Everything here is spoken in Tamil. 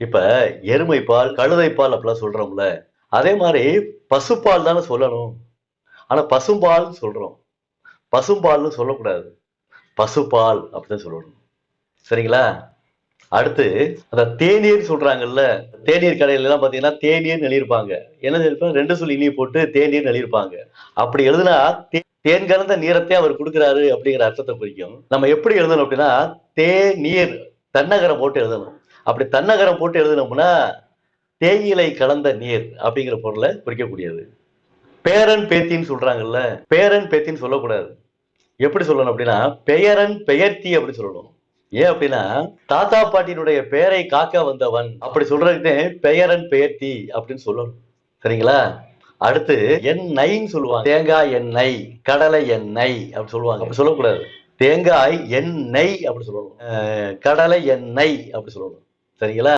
இப்ப எருமை பால் கழுதை பால் அப்படிலாம் சொல்றோம்ல அதே மாதிரி பசுப்பால் தானே சொல்லணும். ஆனா பசும்பால் சொல்றோம். பசும்பால்னு சொல்லக்கூடாது. பசுப்பால் அப்படிதான் சொல்லணும். சரிங்களா? அடுத்து அந்த தேநீர் சொல்றாங்கல்ல தேநீர் கடையில எல்லாம் பாத்தீங்கன்னா தேநீர் எழுதியிருப்பாங்க. என்ன சொல்லிருப்பாங்க ரெண்டு சொல்லி இனியை போட்டு தேநீர் எழுதியிருப்பாங்க. அப்படி எழுதுனா தே- தேன் கலந்த நீரத்தை அவர் கொடுக்குறாரு அப்படிங்கிற அர்த்தத்தை குறிக்கும். நம்ம எப்படி எழுதணும் அப்படின்னா தேநீர் தன்னகரம் போட்டு எழுதணும். அப்படி தன்னகரம் போட்டு எழுதினோம்னா தேயிலை கலந்த நீர் அப்படிங்கிற பொருளை குறிக்கக்கூடியது. பேரன் பேத்தின்னு சொல்றாங்கல்ல பேரன் பேத்தின்னு சொல்லக்கூடாது. எப்படி சொல்லணும் அப்படின்னா பெயரன் பெயர்த்தி அப்படி சொல்லணும். ஏன் அப்படின்னா தாத்தா பாட்டியினுடைய பெயரை காக்க வந்தவன் அப்படி சொல்றதுக்கு பெயரன் பெயர்த்தி அப்படின்னு சொல்லணும். சரிங்களா? அடுத்து எண்ணெய்ன்னு சொல்லுவாங்க. தேங்காய் எண்ணெய் கடலை எண்ணெய் அப்படி சொல்லுவாங்க. அப்படி சொல்லக்கூடாது. தேங்காய் எண்ணெய் அப்படி சொல்லணும். அஹ் கடலை எண்ணெய் அப்படி சொல்லணும். சரிங்களா